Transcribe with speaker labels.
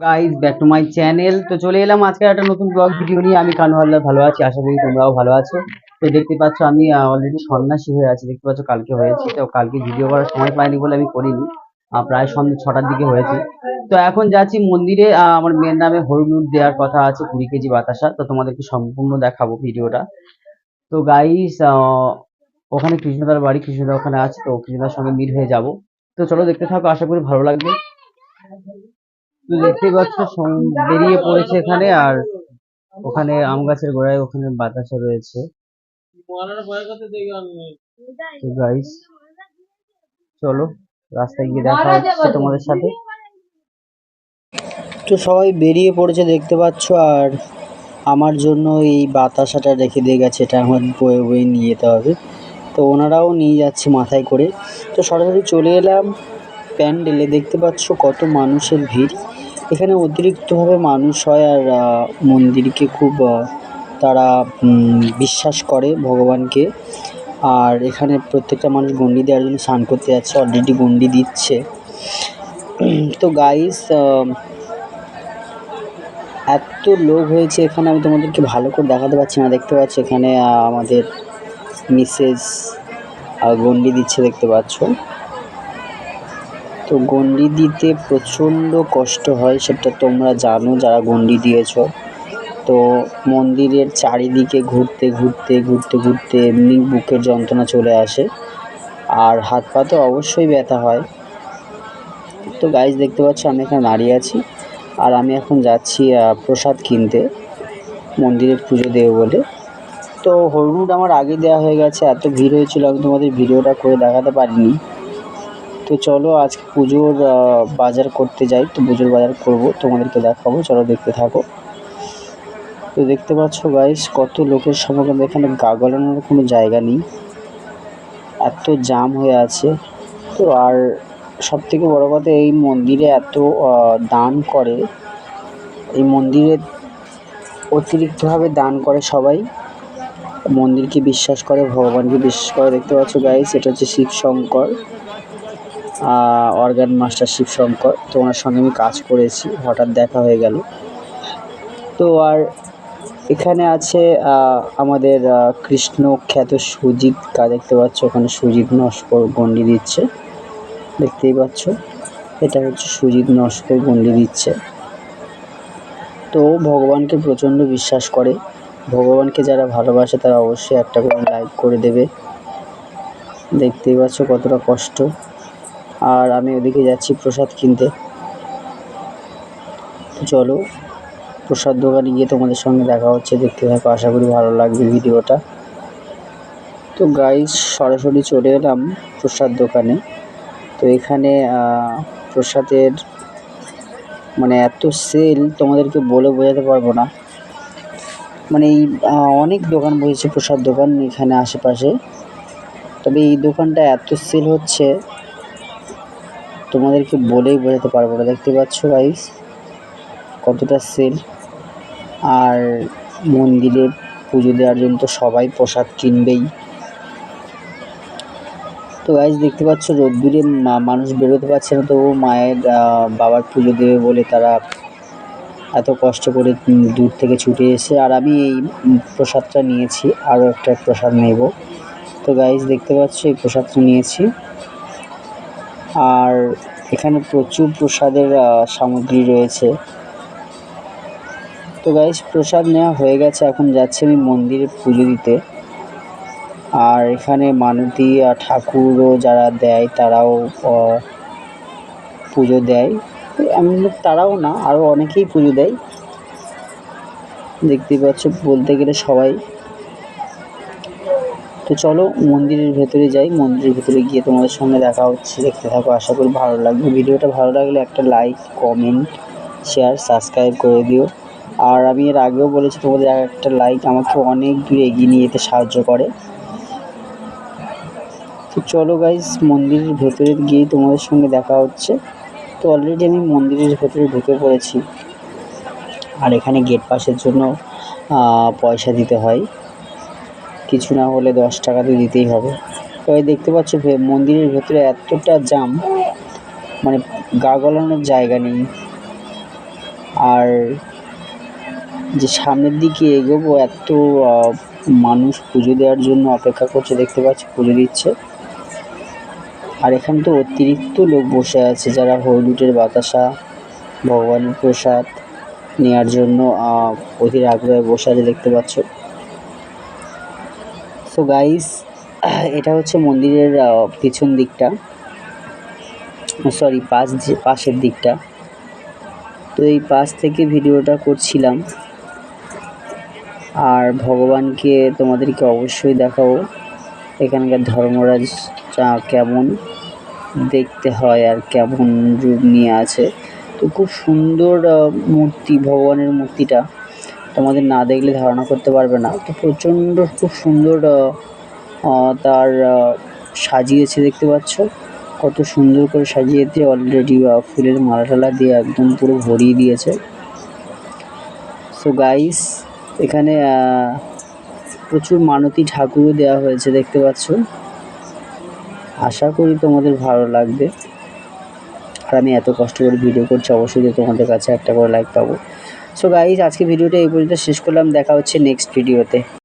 Speaker 1: Guys back to my channel তো চলে এলাম আজকে একটা নতুন ব্লগ ভিডিও নিয়ে। আমি কানু হালদার ভালো আছি, আশা করি তোমরাও ভালো আছো। তো দেখতে পাচ্ছ আমি অলরেডি সন্ন্যাসী হয়ে আছি। দেখতে পাচ্ছ কালকে হয়েছি। তো কালকে ভিডিও করার সময় পাইনি বলে আমি করিনি। প্রায় সন্ধ্যে ছটার দিকে হয়েছি। তো এখন যাচ্ছি মন্দিরে। আমার মেয়ের নামে হলুদ দেওয়ার কথা আছে, কুড়ি কেজি বাতাসা। তো তোমাদেরকে সম্পূর্ণ দেখাবো ভিডিওটা তো গাইস ওখানে কৃষ্ণদার বাড়ি, কৃষ্ণদা ওখানে আছে। তো কৃষ্ণদার সঙ্গে মিট হয়ে যাব। তো চলো দেখতে থাকো, আশা করি ভালো লাগবে। তো দেখতেই পাচ্ছ বেরিয়ে পড়েছে এখানে আর ওখানে আম গাছের গোড়ায় ওখানে বাতাসা রয়েছে। গাইস চলো, রাস্তায় গিয়ে দেখা হচ্ছে তোমাদের সাথে।
Speaker 2: তো সবাই বেরিয়ে পড়েছে দেখতে পাচ্ছ, আর আমার জন্য এই বাতাসাটা রেখে দিয়ে গেছে, এটা আমার বয়ে বয়ে নিয়ে যেতে হবে। তো ওনারাও নিয়ে যাচ্ছে মাথায় করে। তো সরাসরি চলে এলাম প্যান্ডেলে, দেখতে পাচ্ছ কত মানুষের ভিড়। এখানে অতিরিক্তভাবে মানুষ হয় আর মন্দিরকে খুব তারা বিশ্বাস করে ভগবানকে। আর এখানে প্রত্যেকটা মানুষ গন্ডি দেওয়ার জন্য স্নান করতে যাচ্ছে অলরেডি গন্ডি দিচ্ছে। তো গাইস এত লোক হয়েছে এখানে, আমি তোমাদেরকে ভালো করে দেখাতে পারছি না, দেখতে পাচ্ছ এখানে আমাদের মিসেস গন্ডি দিচ্ছে, দেখতে পাচ্ছ। তো গন্ডি দিতে প্রচণ্ড কষ্ট হয়, সেটা তোমরা জানো যারা গন্ডি দিয়েছ। তো মন্দিরের চারিদিকে ঘুরতে ঘুরতে ঘুরতে ঘুরতে এমনি বুকের যন্ত্রণা চলে আসে। আর হাত পা তো অবশ্যই ব্যথা হয়। তো গাইজ দেখতে পাচ্ছ আমি এখানে দাঁড়িয়ে আছি। আর আমি এখন যাচ্ছি প্রসাদ কিনতে, মন্দিরের পুজো দেবো বলে। তো হলুদ আমার আগে দেওয়া হয়ে গেছে, এত ভিড় হয়েছিল আমি তোমাদের ভিডিওটা করে দেখাতে পারিনি। তো চলো আজকে পুজোর বাজার করতে যাই। তো পুজোর বাজার করব, তোমাদেরকে দেখাবো। চলো দেখতে থাকো। তো দেখতে পাচ্ছ গাইস কত লোকের সমাগম। এখানে গা গলানোর কোনো জায়গা নেই। এত জাম হয়ে আছে। তো আর সব থেকে বড়ো কথা, এই মন্দিরে এত দান করে। এই মন্দিরে অতিরিক্তভাবে দান করে সবাই। মন্দিরকে বিশ্বাস করে, ভগবানকে বিশ্বাস করে। দেখতে পাচ্ছ গাইস এটা হচ্ছে শিব শঙ্কর। অর্গান মাস্টার শিব শঙ্কর তো ওনার সঙ্গে আমি কাজ করেছি, হঠাৎ দেখা হয়ে গেল। তো আর এখানে আছে আমাদের কৃষ্ণ খ্যাত সুজিত কা দেখতে পাচ্ছ ওখানে সুজিত নস্কর গন্ডি দিচ্ছে। দেখতেই পাচ্ছ, এটা হচ্ছে সুজিত নস্কর গন্ডি দিচ্ছে। তো ভগবানকে প্রচণ্ড বিশ্বাস করে। ভগবানকে যারা ভালোবাসে, তারা অবশ্যই একটা করে লাইক করে দেবে। দেখতেই পাচ্ছ কতটা কষ্ট। আর আমি ওদিকে যাচ্ছি প্রসাদ কিনতে। চলো, প্রসাদ দোকানে গিয়ে তোমাদের সঙ্গে দেখা হচ্ছে, দেখতে থাকো, আশা করি ভালো লাগবে ভিডিওটা। তো গাইজ সরাসরি চলে এলাম প্রসাদ দোকানে। তো এখানে প্রসাদের মানে এত সেল তোমাদেরকে বলে বোঝাতে পারব না। মানে এই অনেক দোকান বসেছে প্রসাদ দোকান এখানে আশেপাশে। তবে এই দোকানটা এত সেল হচ্ছে তোমাদেরকে বলেই বোঝাতে পারব না। দেখতে পাচ্ছ গাইস কতটা সেল। আর মন্দিরে পুজো দেওয়ার জন্য তো সবাই প্রসাদ কিনবেই। তো গাইজ দেখতে পাচ্ছ, রোদ্দুরে মানুষ বেরোতে পারছে না তবু মায়ের বাবার পুজো দেবে বলে তারা এত কষ্ট করে দূর থেকে ছুটে এসে, আর আমি এই প্রসাদটা নিয়েছি, আরও একটা প্রসাদ নেব। তো গাইজ দেখতে পাচ্ছ, এই প্রসাদটা নিয়েছি। আর এখানে প্রচুর প্রসাদের সামগ্রী রয়েছে। তো গাইজ প্রসাদ নেওয়া হয়ে গেছে। এখন যাচ্ছি আমি মন্দিরে পুজো দিতে। আর এখানে মানতী ঠাকুরও যারা দেয়, তারাও পুজো দেয়। এমন তারাও না আরও অনেকেই পুজো দেয়। দেখতেই পাচ্ছ, বলতে গেলে সবাই। তো চলো মন্দিরের ভেতরে যাই। মন্দিরের ভেতরে গিয়ে তোমাদের সঙ্গে দেখা হচ্ছে। দেখতে থাকো, আশা করি ভালো লাগবে। ভিডিওটা ভালো লাগলে একটা লাইক কমেন্ট শেয়ার সাবস্ক্রাইব করে দিও। আর আমি এর আগেও বলেছি, তোমাদের একটা লাইক আমাকে অনেক দূর এগিয়ে নিয়ে যেতে সাহায্য করে। তো চলো গাইস মন্দিরের ভেতরে গিয়ে তোমাদের সঙ্গে দেখা হচ্ছে। তো অলরেডি আমি মন্দিরের ভেতরে ঢুকে পড়েছি। আর এখানে গেট পাসের জন্য পয়সা দিতে হয়। কিছু না হলে দশ টাকা তো দিতেই হবে। তবে দেখতে পাচ্ছ মন্দিরের ভেতরে এতটা জাম মানে গা গলানোর জায়গা নেই। আর যে সামনের দিকে এগোবো, এত মানুষ পুজো দেওয়ার জন্য অপেক্ষা করছে, দেখতে পাচ্ছ পুজো দিচ্ছে। আর এখানে তো অতিরিক্ত লোক বসে আছে, যারা হলুটের বাতাসা, ভগবানের প্রসাদ নেওয়ার জন্য অধীর আগ্রহে বসে আছে, দেখতে পাচ্ছ। সো গাইস এটা হচ্ছে মন্দিরের পিছন দিকটা। সরি পাশ পাশের দিকটা। তো এই পাশ থেকে ভিডিওটা করছিলাম। আর ভগবানকে তোমাদেরকে অবশ্যই দেখাবো। এখানকার ধর্মরাজ কেমন? দেখতে হয় আর কেমন রূপ নিয়ে আছে। তো খুব সুন্দর মূর্তি, ভগবানের মূর্তিটা। তোমাদের না দেখলে ধারণা করতে পারবে না। তো প্রচণ্ড খুব সুন্দর তার সাজিয়েছে দেখতে পাচ্ছ। কত সুন্দর করে সাজিয়ে দিয়ে অলরেডি ফুলের মালা টালা দিয়ে একদম পুরো ভরিয়ে দিয়েছে। সো গাইস এখানে প্রচুর মানতি ঠাকুরও দেওয়া হয়েছে দেখতে পাচ্ছ। আশা করি তোমাদের ভালো লাগবে। আর আমি এত কষ্ট করে ভিডিও করছি, অবশ্যই তোমাদের কাছে একটা করে লাইক পাবো। সো গাইজ আজকে ভিডিওটা এই পর্যন্ত শেষ করলাম। দেখা হচ্ছে নেক্সট ভিডিওতে